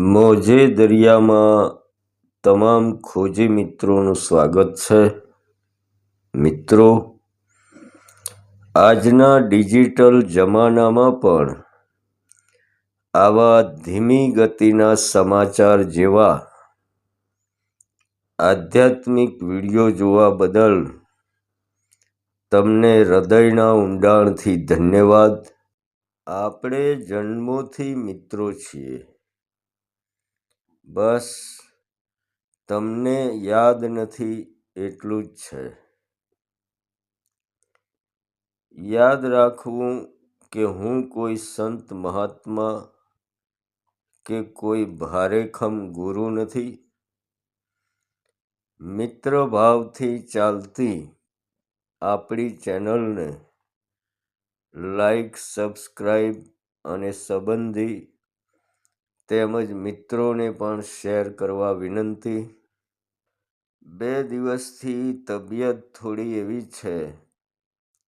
મોજે દરિયામાં તમામ ખોજી મિત્રોનું સ્વાગત છે. મિત્રો, આજના ડિજિટલ જમાનામાં પણ આવા ધીમી ગતિના સમાચાર જેવા આધ્યાત્મિક વીડિયો જોવા બદલ તમને હૃદયના ઊંડાણથી ધન્યવાદ. આપણે જન્મોથી મિત્રો છીએ. બસ, તમને યાદ નથી એટલું જ છે. યાદ રાખવું કે હું કોઈ સંત મહાત્મા કે કોઈ ભારેખમ ગુરુ નથી. મિત્ર ભાવથી ચાલતી આપણી ચેનલને લાઈક, સબસ્ક્રાઈબ અને સંબંધી તેમજ મિત્રોને પણ શેર કરવા વિનંતી. બે દિવસથી તબિયત થોડી એવી છે,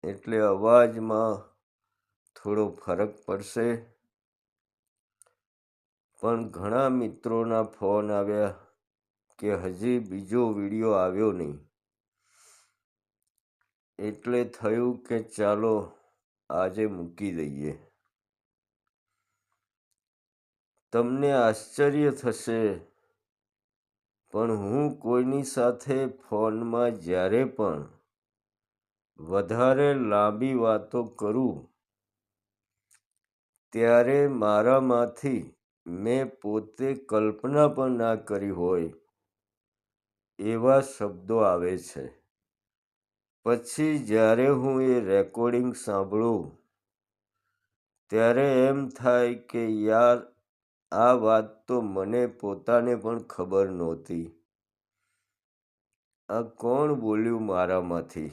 એટલે અવાજમાં થોડો ફરક પડશે. પણ ઘણા મિત્રોના ફોન આવ્યા કે હજી બીજો વીડિયો આવ્યો નહીં. એટલે થયું કે ચાલો આજે મૂકી દઈએ. તમને આશ્ચર્ય થશે. પણ હું કોઈની સાથે ફોનમાં જ્યારે પણ વધારે લાંબી વાતો કરું, ત્યારે મારામાંથી મેં પોતે કલ્પના પણ ના કરી હોય એવા શબ્દો આવે છે. પછી જ્યારે હું એ રેકોર્ડિંગ સાંભળું, ત્યારે એમ થાય કે યાર આ વાત તો મને પોતાને પણ ખબર નહોતી. આ કોણ બોલ્યું મારામાંથી?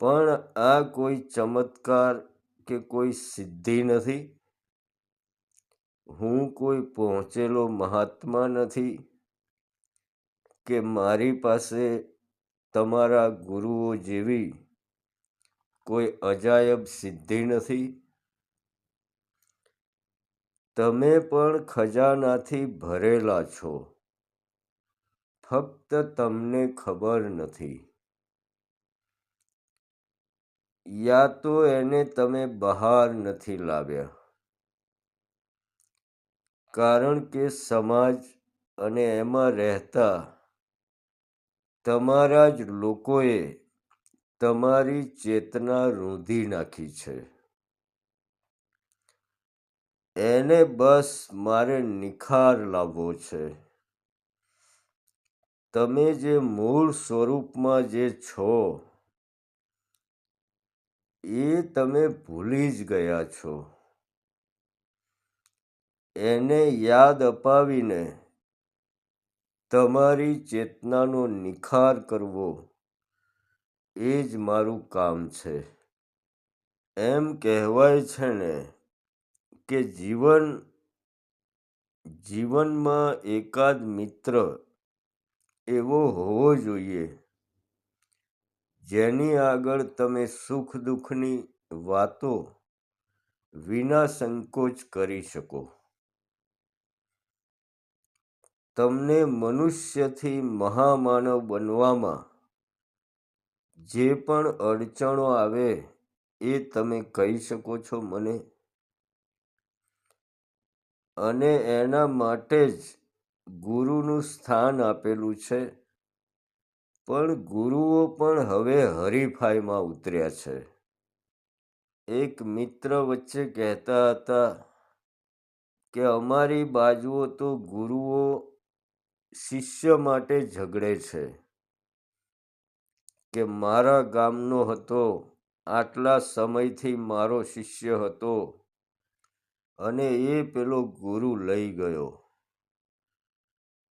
પણ આ કોઈ ચમત્કાર કે કોઈ સિદ્ધિ નથી? હું કોઈ પહોંચેલો મહાત્મા નથી કે મારી પાસે તમારા ગુરુઓ જેવી કોઈ અજાયબ સિદ્ધિ નથી? તમે પણ ખજાનાથી ભરેલા છો. ફક્ત તમને ખબર નથી. યા તો એને તમે બહાર નથી લાવ્યા. કારણ કે સમાજ અને એમાં રહેતા તમારા જ લોકોએ તમારી ચેતના રૂંધી નાખી છે. એને બસ મારે નિખાર લાવવો છે. તમે જે મૂળ સ્વરૂપમાં જે છો, એ તમે ભૂલી જ ગયા છો. એને યાદ અપાવીને તમારી ચેતનાનો નિખાર કરવો એ જ મારું કામ છે. એમ કહેવાય છે ને કે જીવન, જીવનમાં એકાદ મિત્ર એવો હોવો જોઈએ, જેની આગળ તમે સુખ દુઃખની વાતો વિના સંકોચ કરી શકો. તમને મનુષ્યથી મહામાનવ બનવામાં જે પણ અડચણો આવે એ તમે કહી શકો છો મને? અને એના માટે જ ગુરુનું સ્થાન આપેલું છે. પણ ગુરુઓ પણ હવે હરીફાઈમાં ઉતર્યા છે. એક મિત્ર વચ્ચે કહેતા હતા કે અમારી બાજુઓ તો ગુરુઓ શિષ્ય માટે ઝઘડે છે કે મારા ગામનો હતો, આટલા સમયથી મારો શિષ્ય હતો. અને એ પેલો ગુરુ લઈ ગયો.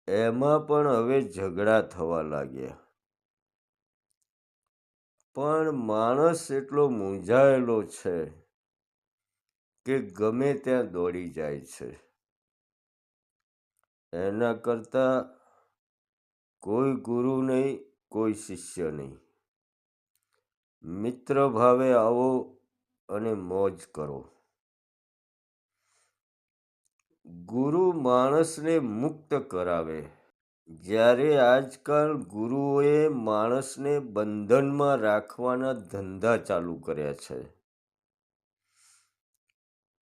એમાં પણ હવે ઝઘડા થવા લાગ્યા. પણ માણસ એટલો મૂંઝાયેલો છે કે ગમે ત્યાં દોડી જાય છે. એના કરતાં કોઈ ગુરુ નહીં, કોઈ શિષ્ય નહીં. મિત્ર ભાવે આવો અને મોજ કરો. ગુરુ માણસને મુક્ત કરાવે. જ્યારે આજકાલ ગુરુઓએ માણસને બંધનમાં રાખવાના ધંધા ચાલુ કર્યા છે.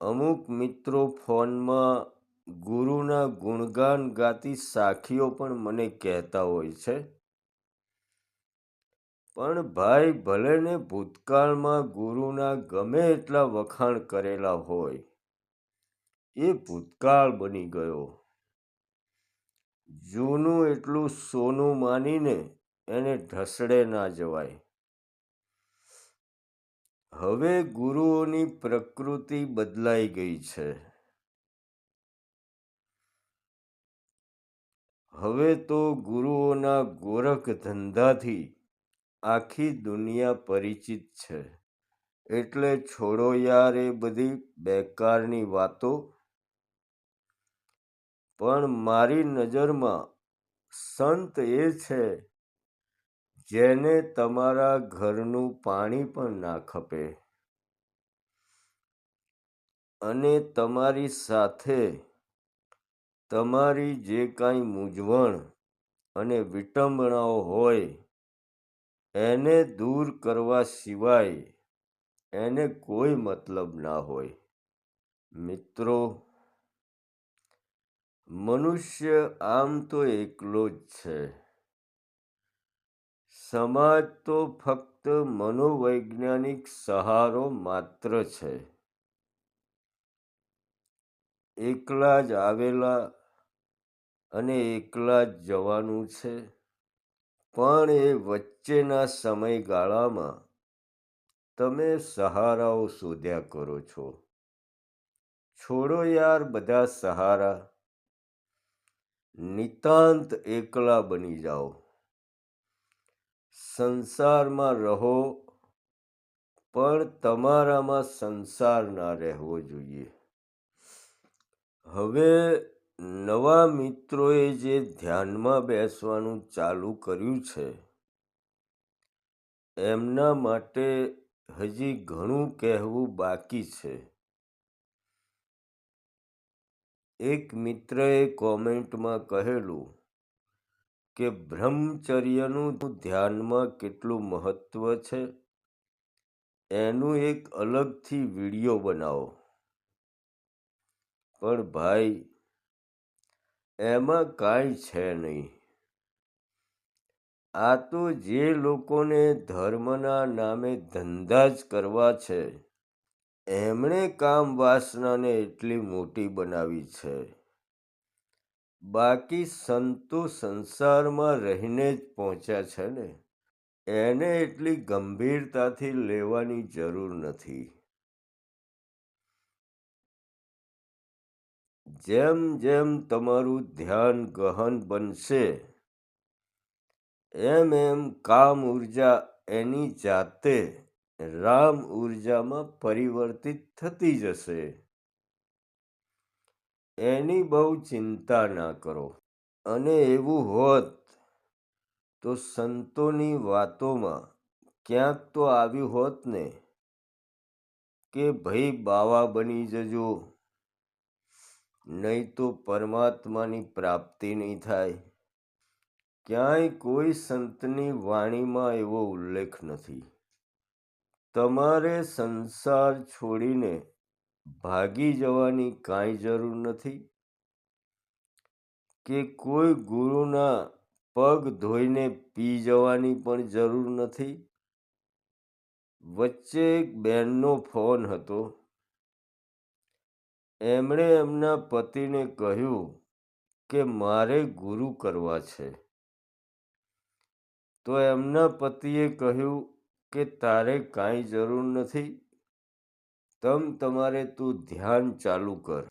અમુક મિત્રો ફોનમાં ગુરુના ગુણગાન ગાતી સાખીઓ પણ મને કહેતા હોય છે. પણ ભાઈ ભલે ને ભૂતકાળમાં ગુરુના ગમે એટલા વખાણ કરેલા હોય એ ભૂતકાળ બની ગયો. જૂનું એટલું સોનું માનીને એને ઢસડે ના જવાય. હવે ગુરુઓની પ્રકૃતિ બદલાઈ ગઈ છે. હવે તો ગુરુઓના ગોરખ ધંધાથી આખી દુનિયા પરિચિત છે. એટલે છોડો યાર એ બધી બેકારની વાતો પણ મારી નજરમાં સંત એ છે જેને તમારા ઘરનું પાણી પણ ના ખપે. અને તમારી સાથે તમારી જે કાંઈ મૂંઝવણ અને વિટંબણાઓ હોય, એને દૂર કરવા સિવાય એને કોઈ મતલબ ના હોય. મિત્રો મનુષ્ય આમ તો એકલો જ છે. સમાજ તો ફક્ત મનોવૈજ્ઞાનિક સહારો માત્ર છે. એકલા જ આવેલા અને એકલા જ જવાનું છે. પણ એ વચ્ચેના સમયગાળામાં તમે સહારાઓ શોધ્યા કરો છો. છોડો યાર બધા સહારા. નિતાંત એકલા બની જાઓ. સંસારમાં રહો, પણ તમારામાં સંસાર ના રહેવો જોઈએ. હવે નવા મિત્રોએ જે ધ્યાનમાં બેસવાનું ચાલુ કર્યું છે, એમના માટે હજી ઘણું કહેવું બાકી છે. એક મિત્રએ કોમેન્ટમાં કહેલું કે, બ્રહ્મચર્યનું ધ્યાનમાં કેટલું મહત્વ છે? એનું એક અલગથી વીડિયો બનાવો. પણ ભાઈ, એમાં કાંઈ છે નહીં. આ તો જે લોકોને ધર્મના નામે ધંધા જ કરવા છે એમણે કામ વાસનાને એટલી મોટી બનાવી છે. બાકી સંતો સંસારમાં રહીને જ પહોંચ્યા છે ને. એને એટલી ગંભીરતાથી લેવાની જરૂર નથી. જેમ જેમ તમારું ધ્યાન ગહન બનશે, એમ એમ કામ ઊર્જા એની જાતે રામ ઉર્જામાં પરિવર્તિત થતી જશે. એની બહુ ચિંતા ના કરો. અને એવું હોત તો સંતોની વાતોમાં ક્યાંક તો આવ્યું હોત ને, કે ભાઈ બાવા બની જજો. નહીં તો પરમાત્માની પ્રાપ્તિ નહીં થાય. ક્યાંય કોઈ સંતની વાણીમાં એવો ઉલ્લેખ નથી. તમારે સંસાર છોડીને ભાગી જવાની કાંઈ જરૂર નથી? કે કોઈ ગુરુના પગ ધોઈને પી જવાની પણ જરૂર નથી? વચ્ચે એક બેનનો ફોન હતો. એમણે એમના પતિને કહ્યું કે મારે ગુરુ કરવા છે. તો એમના પતિએ કહ્યું કે તારે કાંઈ જરૂર નથી. તમ તમારે તું ધ્યાન ચાલુ કર.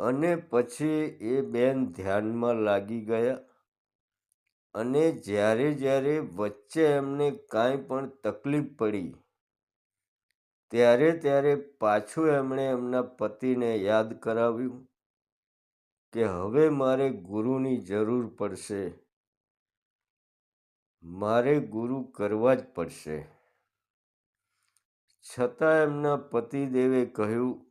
અને પછી એ બેન ધ્યાનમાં લાગી ગયા. અને જ્યારે જ્યારે વચ્ચે એમને કાંઈ પણ તકલીફ પડી, ત્યારે ત્યારે પાછું એમણે એમના પતિને યાદ કરાવ્યું કે હવે મારે ગુરુની જરૂર પડશે. મારે ગુરુ કરવા જ પડશે. છતાં એમના પતિદેવે કહ્યું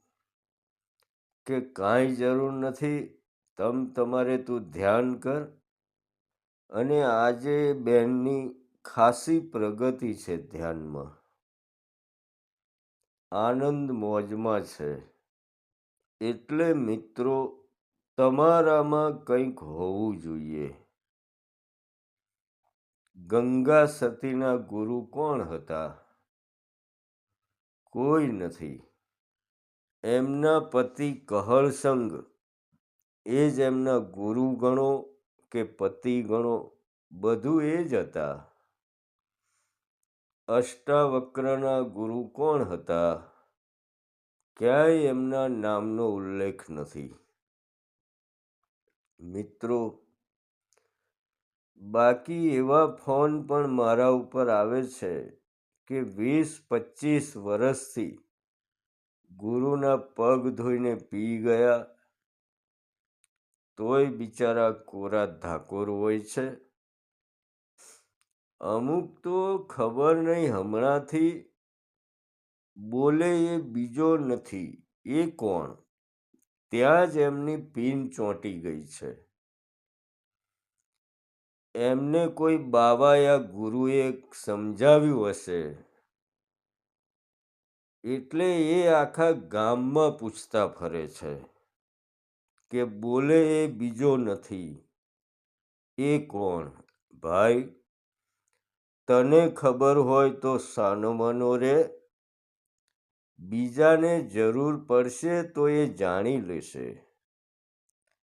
કે, કાંઈ જરૂર નથી, તમ તમારે તું ધ્યાન કર અને આજે બેનની ખાસી પ્રગતિ છે ધ્યાનમાં. આનંદ મોજમાં છે. એટલે મિત્રો, તમારામાં કંઈક હોવું જોઈએ. ગંગા સતીના ગુરુ કોણ હતા? કોઈ નથી. એમના પતિ કહળસંગ એ જ એમના ગુરુ ગણો કે પતિ ગણો, બધું એ જ હતા. અષ્ટાવક્રના ગુરુ કોણ હતા? ક્યાંય એમના નામનો ઉલ્લેખ નથી. મિત્રો, બાકી એવા ફોન પણ મારા ઉપર આવે છે. કે વીસ પચીસ વર્ષથી ગુરુના પગ ધોઈને પી ગયા. તોય બિચારા કોરા ધાકોર હોય છે. અમુક તો ખબર નહીં હમણાંથી. બોલે એ બીજો નથી. એ કોણ? ત્યાં જ એમની પીન ચોંટી ગઈ છે. એમને કોઈ બાવા યા ગુરુએ સમજાવ્યું હશે? એટલે એ આખા ગામમાં પૂછતા ફરે છે કે બોલે એ બીજો નથી. એ કોણ? ભાઈ, તને ખબર હોય તો સાનો માનો રે. બીજાને જરૂર પડશે તો એ જાણી લેશે.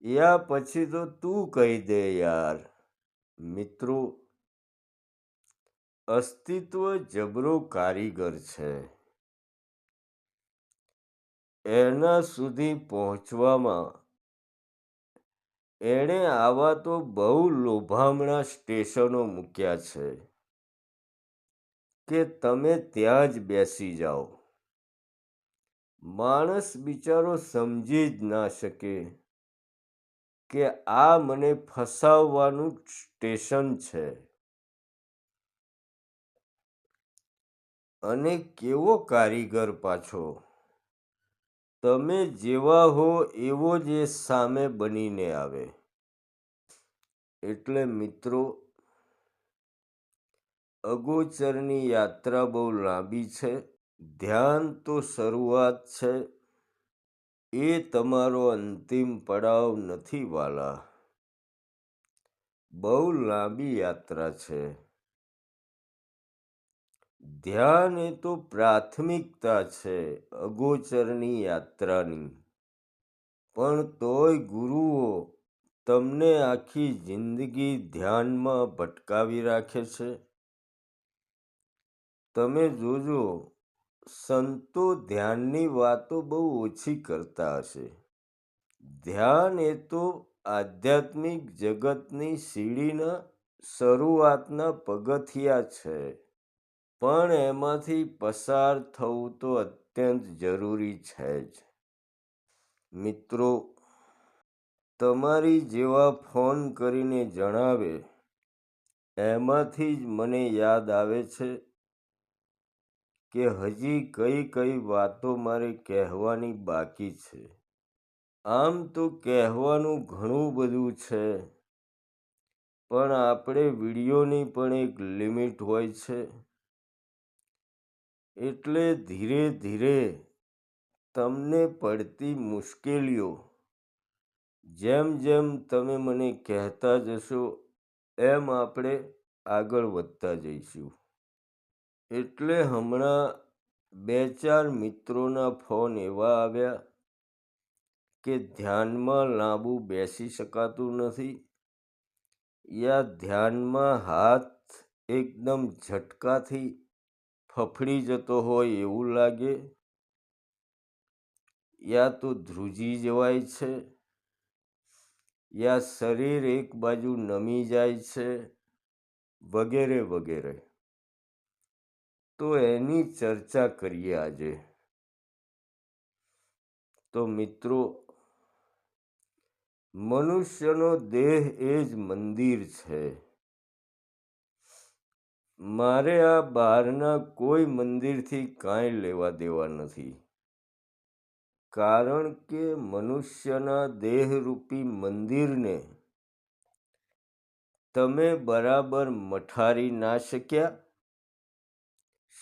યા પછી તો તું કહી દે યાર. મિત્રો, અસ્તિત્વ જબરો કારીગર છે. એના સુધી પહોંચવામાં એણે આવા તો બહુ લોભામણા સ્ટેશનો મૂક્યા છે કે તમે ત્યાં જ બેસી જાઓ. માણસ બિચારો સમજી જ ના શકે. કે આ મને ફસાવવાનું સ્ટેશન છે. અને કેવો કારીગર પાછો? તમે જેવા હો એવો જ એ સામે બનીને આવે. એટલે મિત્રો, અગોચરની યાત્રા બહુ લાંબી છે. ધ્યાન તો શરૂઆત છે. એ તમારો અંતિમ પડાવ નથી વાલા બહુ લાંબી યાત્રા છે. ધ્યાન એ તો પ્રાથમિકતા છે, અગોચરની યાત્રાની. પણ તોય ગુરુઓ તમને આખી જિંદગી ધ્યાનમાં ભટકાવી રાખે છે. તમે જોજો સંતો ધ્યાનની વાતો બહુ ઓછી કરતા હશે. ધ્યાન એ તો આધ્યાત્મિક જગતની સીડીના શરૂઆતના પગથિયા છે. પણ એમાંથી પસાર થવું તો અત્યંત જરૂરી છે જ. મિત્રો, તમારી જેવા ફોન કરીને જણાવે, એમાંથી જ મને યાદ આવે છે કે હજી કઈ કઈ વાતો મારે કહેવાની બાકી છે? આમ તો કહેવાનું ઘણું બધું છે, પણ આપણે વિડીયોની પણ એક લિમિટ હોય છે. એટલે ધીરે ધીરે તમને પડતી મુશ્કેલીઓ, જેમ જેમ તમે મને કહેતા જશો, એમ આપણે આગળ વધતા જઈશું. એટલે હમણાં બે ચાર મિત્રોના ફોન એવા આવ્યા કે ધ્યાનમાં લાંબુ બેસી શકાતું નથી. યા ધ્યાનમાં હાથ એકદમ ઝટકાથી ફફડી જતો હોય એવું લાગે? યા તો ધ્રુજી જવાય છે? યા શરીર એક બાજુ નમી જાય છે? વગેરે વગેરે. તો એની ચર્ચા કરીએ આજે. તો મિત્રો, મનુષ્યનો દેહ એ જ મંદિર છે. મારે આ બહારના કોઈ મંદિરથી કાંઈ લેવા દેવા નથી. કારણ કે મનુષ્યના દેહરૂપી મંદિરને તમે બરાબર મઠારી ના શક્યા?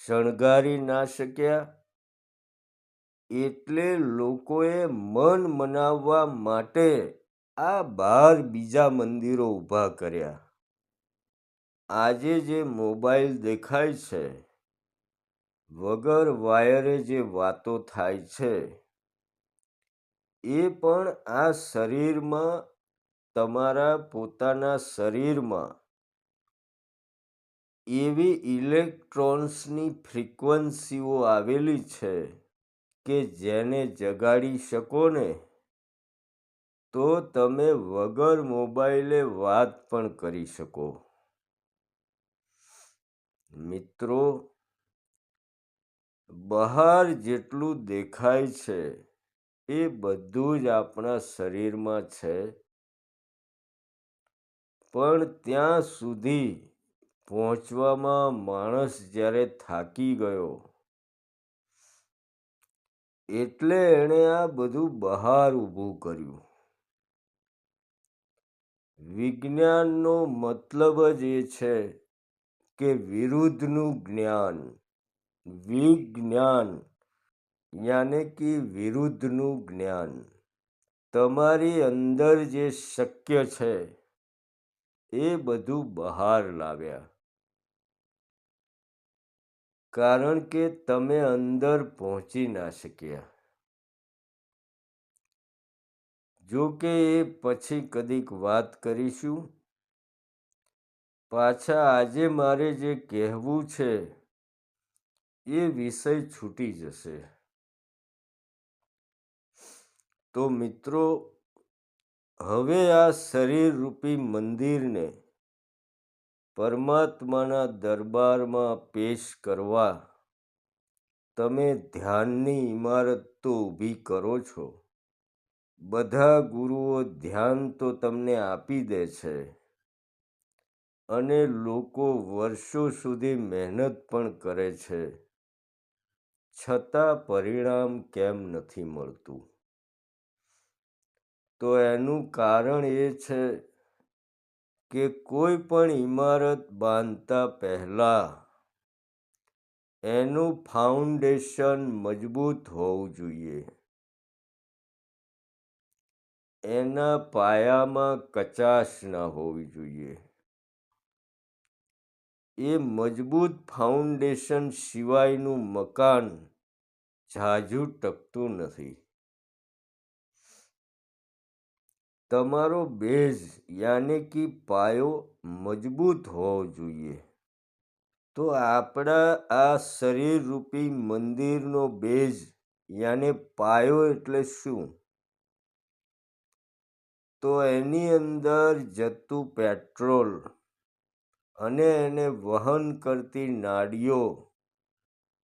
શણગારી ના શક્યા. એટલે લોકોએ મન મનાવવા માટે આ બાર બીજા મંદિરો ઊભા કર્યા. આજે જે મોબાઈલ દેખાય છે, વગર વાયરે જે વાતો થાય છે, એ પણ આ શરીરમાં, તમારા પોતાના શરીરમાં એવી ઇલેક્ટ્રોન્સની ફ્રીક્વન્સીઓ આવેલી છે કે જેને જગાડી શકો ને? તો તમે વગર મોબાઈલે વાત પણ કરી શકો. મિત્રો, બહાર જેટલું દેખાય છે એ બધું જ આપણા શરીરમાં છે. પણ ત્યાં સુધી પહોંચવામાં માણસ જ્યારે થાકી ગયો, એટલે એણે આ બધું બહાર ઊભું કર્યું. વિજ્ઞાનનો મતલબ જ એ છે કે વિરુદ્ધનું જ્ઞાન, વિજ્ઞાન યાને કે વિરુદ્ધનું જ્ઞાન. તમારી અંદર જે શક્ય છે એ બધું બહાર લાવ્યા. કારણ કે તમે અંદર પહોંચી ના શક્યા. જો કે એ પછી કદીક વાત કરીશું. પાછા આજે મારે જે કહેવું છે, એ વિષય છૂટી જશે. તો મિત્રો, હવે આ શરીર રૂપી મંદિરને પરમાત્માના દરબારમાં પેશ કરવા. તમે ધ્યાનની ઇમારત તો ઊભી કરો છો. બધા ગુરુઓ ધ્યાન તો તમને આપી દે છે. અને લોકો વર્ષો સુધી મહેનત પણ કરે છે. છતાં પરિણામ કેમ નથી મળતું? તો એનું કારણ એ છે કે કોઈ પણ ઇમારત બાંધતા પહેલાં એનું ફાઉન્ડેશન મજબૂત હોવું જોઈએ. એના પાયામાં કચાશ ન હોવી જોઈએ. એ મજબૂત ફાઉન્ડેશન સિવાયનું મકાન ઝાઝું ટકતું નથી. તમારો બેઝ યાને કે પાયો મજબૂત હોવો જોઈએ. તો આપણા આ શરીર રૂપી મંદિરનો બેઝ યાને પાયો એટલે શું? તો એની અંદર જતું પેટ્રોલ અને એને વહન કરતી નાડીઓ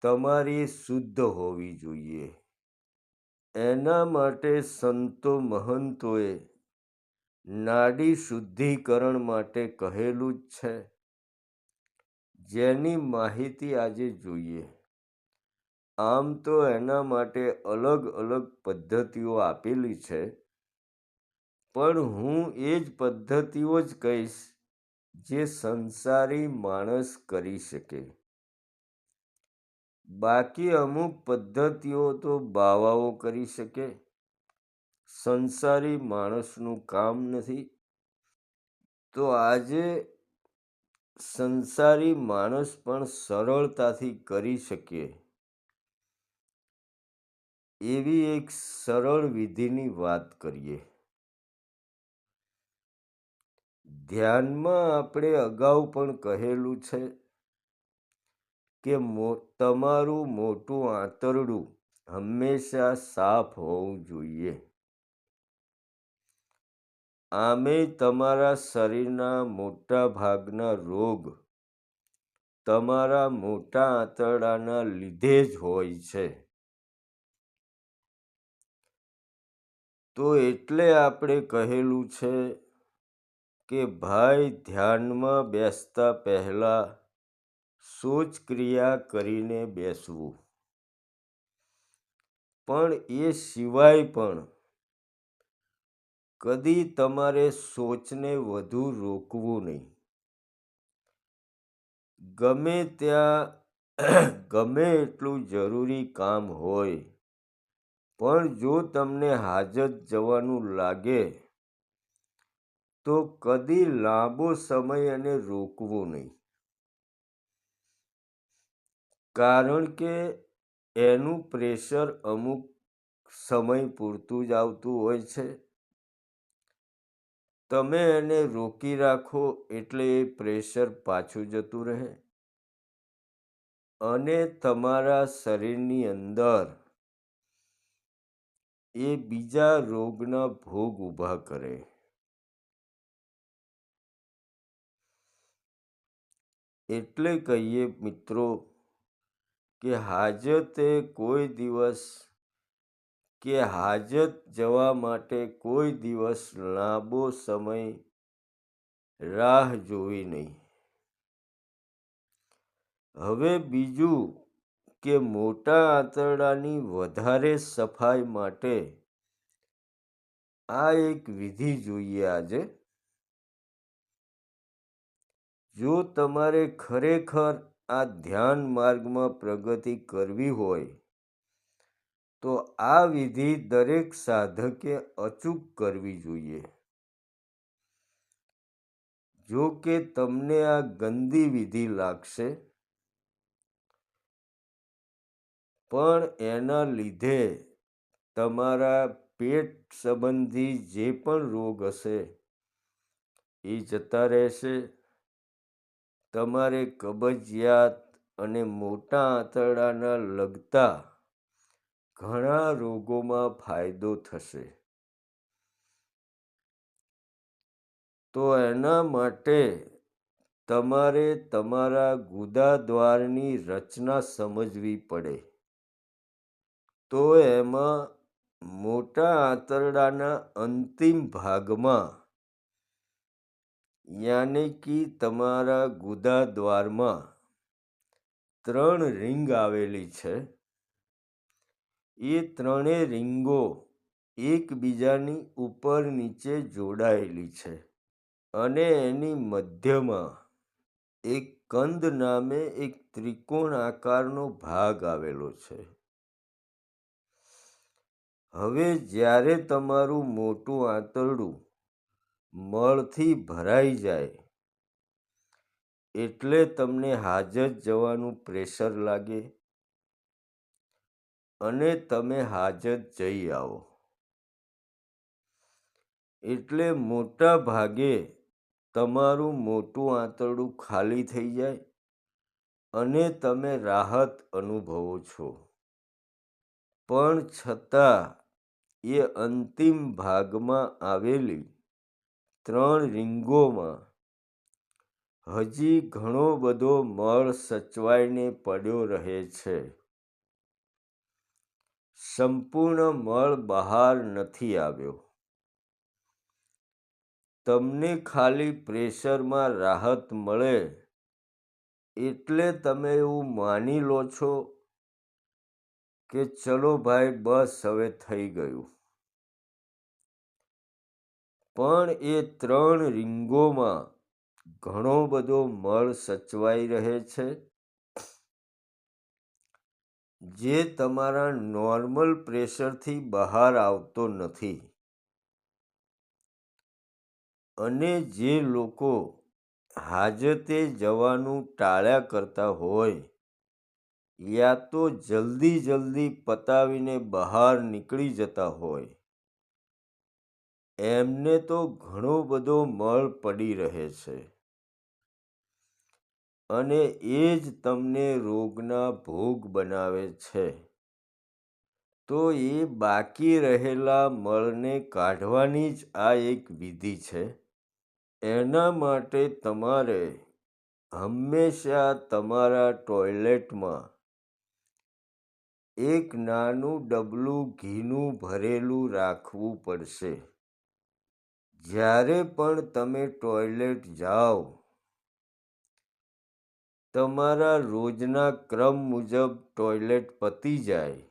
તમારી શુદ્ધ હોવી જોઈએ. એના માટે સંતો મહંતોએ નાડી શુદ્ધિકરણ માટે કહેલું જ છે. જેની માહિતી આજે જોઈએ. આમ તો એના માટે અલગ અલગ પદ્ધતિઓ આપેલી છે. પણ હું એ જ પદ્ધતિઓ જ કહીશ જે સંસારી માણસ કરી શકે. બાકી અમુક પદ્ધતિઓ તો બાવાઓ કરી શકે. સંસારી માણસનું કામ નથી. તો આજે સંસારી માણસ પણ સરળતાથી કરી શકીએ એવી એક સરળ વિધિની વાત કરીએ. ધ્યાનમાં આપણે અગાઉ પણ કહેલું છે કે તમારું મોટું આંતરડું હંમેશા સાફ હોવું જોઈએ. આમેય તમારા શરીરના મોટા ભાગના રોગ તમારા મોટા આંતરડાના લીધે જ હોય છે. તો એટલે આપણે કહેલું છે કે ભાઈ ધ્યાનમાં બેસતા પહેલા સોચ ક્રિયા કરીને બેસવું. પણ એ સિવાય પણ કદી તમારે સોચને વધુ રોકવું નહીં. ગમે ત્યાં, ગમે એટલું જરૂરી કામ હોય, પણ જો તમને હાજત જવાનું લાગે, તો કદી લાંબો સમય અને રોકવું નહીં. કારણ કે એનું પ્રેશર અમુક સમય પૂરતું જ આવતું હોય છે. તમે એને રોકી રાખો એટલે એ પ્રેશર પાછું જતું રહે. અને તમારા શરીરની અંદર એ બીજા રોગના ભોગ ઊભા કરે. એટલે કહીએ મિત્રો કે હાજતે કોઈ દિવસ કે હાજત જવા માટે કોઈ દિવસ લાંબો સમય રાહ જોવી નહીં. હવે બીજું કે મોટા આંતરડાની વધારે સફાઈ માટે આ એક વિધિ જોઈએ આજે. જો તમારે ખરેખર આ ધ્યાન માર્ગમાં પ્રગતિ કરવી હોય તો આ વિધિ દરેક સાધકે અચૂક કરવી જોઈએ. જો કે તમને આ ગંદી વિધિ લાગશે, પણ એના લીધે તમારા પેટ સંબંધી જે પણ રોગ હશે, એ જતા રહેશે. તમારે કબજિયાત અને મોટા આંતરડાના લગતા ઘણા રોગોમાં ફાયદો થશે. તો એના માટે તમારે તમારા ગુદા દ્વારની રચના સમજવી પડે. તો એમાં મોટા આંતરડાના અંતિમ ભાગમાં યાને કે તમારા ગુદા દ્વારમાં ત્રણ રિંગ આવેલી છે. એ ત્રણેય રિંગો એકબીજાની ઉપર નીચે જોડાયેલી છે અને એની મધ્યમાં એક કંદ નામે એક ત્રિકોણ આકારનો ભાગ આવેલો છે. હવે જ્યારે તમારું મોટું આંતરડું મળથી ભરાઈ જાય એટલે તમને હાજત જવાનું પ્રેશર લાગે અને તમે હાજત જઈ આવો. એટલે મોટા ભાગે તમારું મોટું આંતરડું ખાલી થઈ જાય અને તમે રાહત અનુભવો છો. પણ છતાં એ અંતિમ ભાગમાં આવેલી ત્રણ રિંગોમાં હજી ઘણો બધો મળ સચવાઈને પડ્યો રહે છે. સંપૂર્ણ મળ બહાર નથી આવ્યો. તમને ખાલી પ્રેશરમાં રાહત મળે એટલે તમે એવું માની લો છો કે ચલો ભાઈ, બસ હવે થઈ ગયું. પણ એ ત્રણ રિંગોમાં ઘણો બધો મળ સચવાઈ રહે છે. જે તમારા નોર્મલ પ્રેશરથી બહાર આવતો નથી. અને જે લોકો હાજતે જવાનું ટાળ્યા કરતા હોય, યા તો જલ્દી જલ્દી પતાવીને બહાર નીકળી જતા હોય. એમને તો ઘણો બધો મળ પડી રહે છે. અને એ જ તમને રોગના ભોગ બનાવે છે. તો એ બાકી રહેલા મળને કાઢવાની જ આ એક વિધિ છે. એના માટે તમારે હંમેશા તમારા ટોયલેટમાં એક નાનું ડબલું ઘીનું ભરેલું રાખવું પડશે. જ્યારે પણ તમે ટોયલેટ જાઓ તમારા રોજના ક્રમ મુજબ ટોયલેટ પતી જાય.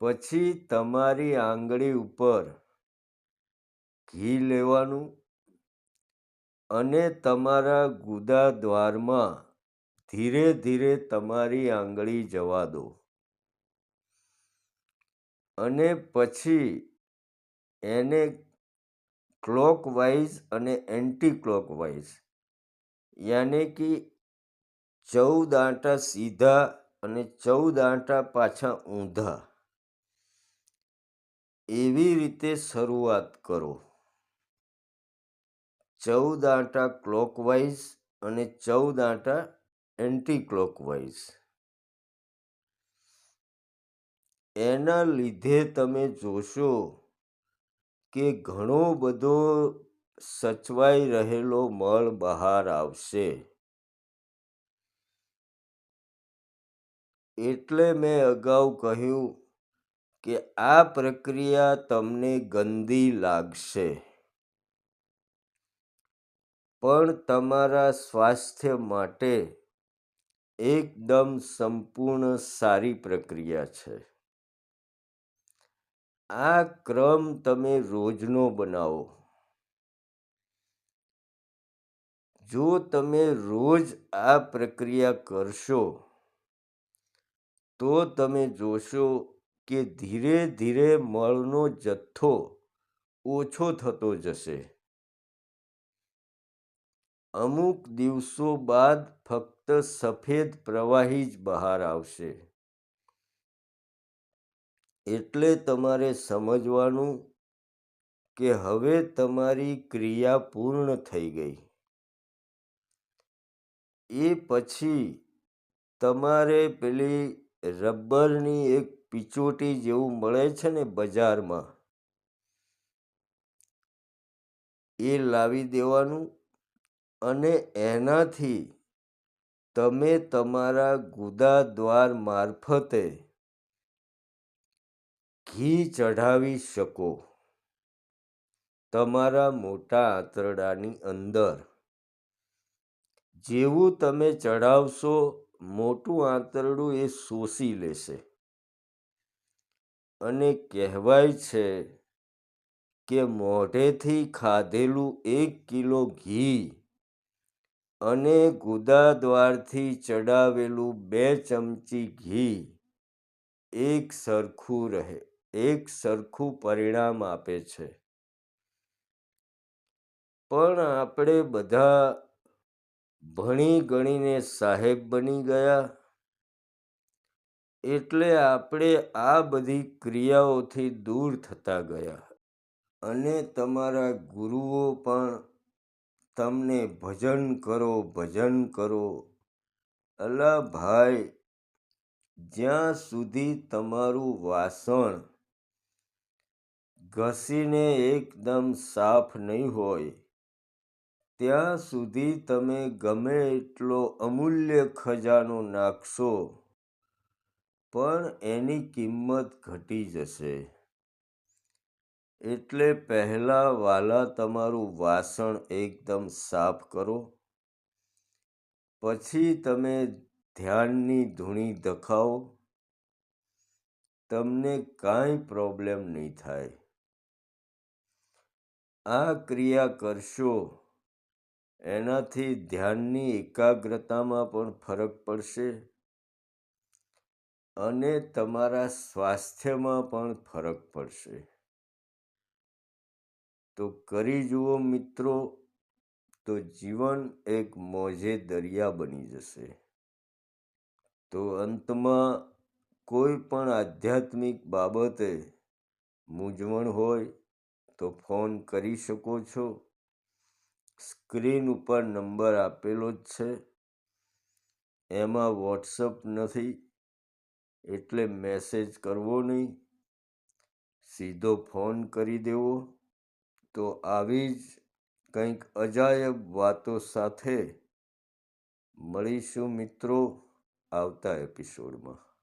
પછી તમારી આંગળી ઉપર ઘી લેવાનું અને તમારા ગુદા દ્વારમાં ધીરે ધીરે તમારી આંગળી જવા દો. અને પછી એને ક્લોકવાઇઝ અને એન્ટી ક્લોકવાઇઝ, યાને કે ચૌદ આંટા સીધા અને ચૌદ આંટા પાછા ઊંધા. એવી રીતે શરૂઆત કરો. ચૌદ આંટા ક્લોકવાઇઝ અને ચૌદ આંટા એન્ટી ક્લોકવાઇઝ એના લીધે તમે જોશો કે ઘણો બધો સચવાઈ રહેલો મળ બહાર આવશે. એટલે મેં અગાઉ કહ્યું કે આ પ્રક્રિયા તમને ગંદી લાગશે. પણ તમારા સ્વાસ્થ્ય માટે એકદમ સંપૂર્ણ સારી પ્રક્રિયા છે. આ ક્રમ તમે રોજનો બનાવો. જો તમે રોજ આ પ્રક્રિયા કરશો તો તમે જોશો કે ધીરે ધીરે મળનો જથ્થો ઓછો થતો જશે. અમુક દિવસો બાદ ફક્ત સફેદ પ્રવાહી જ બહાર આવશે. એટલે તમારે સમજવાનું કે હવે તમારી ક્રિયા પૂર્ણ થઈ ગઈ. એ પછી તમારે પેલી રબરની એક પિચોટી જેવું મળે છે ને બજારમાં? એ લાવી દેવાનું અને એનાથી તમે તમારા ગુદા દ્વાર મારફતે ઘી ચઢાવી શકો. તમારા મોટા આંતરડાની અંદર. જેવું તમે ચઢાવશો મોટું આંતરડું એ શોષી લેશે. અને કહેવાય છે કે મોઢેથી ખાધેલું એક કિલો ઘી અને ગુદા દ્વારથી ચડાવેલું બે ચમચી ઘી એક સરખું રહે, એક સરખું પરિણામ આપે છે. પણ આપણે બધા ભણી ગણીને સાહેબ બની ગયા. એટલે આપણે આ બધી ક્રિયાઓથી દૂર થતા ગયા. અને તમારા ગુરુઓ પણ તમને ભજન કરો ભજન કરો. અલા ભાઈ, જ્યાં સુધી તમારું વાસણ ઘસીને એકદમ સાફ નહીં હોય ત્યાં સુધી તમે ગમે એટલો અમૂલ્ય ખજાનો નાખશો, પણ એની કિંમત ઘટી જશે. એટલે પહેલાં વાલા તમારું વાસણ એકદમ સાફ કરો. પછી તમે ધ્યાનની ધૂણી દખાવો. તમને કાંઈ પ્રોબ્લેમ નહીં થાય. આ ક્રિયા કરશો એનાથી ધ્યાનની એકાગ્રતામાં પણ ફરક પડશે અને તમારા સ્વાસ્થ્યમાં પણ ફરક પડશે. તો કરી જુઓ મિત્રો, તો જીવન એક મોજે દરિયા બની જશે. તો અંતમાં કોઈ પણ આધ્યાત્મિક બાબતે મૂંઝવણ હોય તો ફોન કરી શકો છો. સ્ક્રીન ઉપર નંબર આપેલો જ છે. એમાં વોટ્સઅપ નથી, એટલે મેસેજ કરવો નહીં. સીધો ફોન કરી દેવો. તો આવી જ કંઈક અજાયબ વાતો સાથે મળીશું મિત્રો આવતા એપિસોડમાં.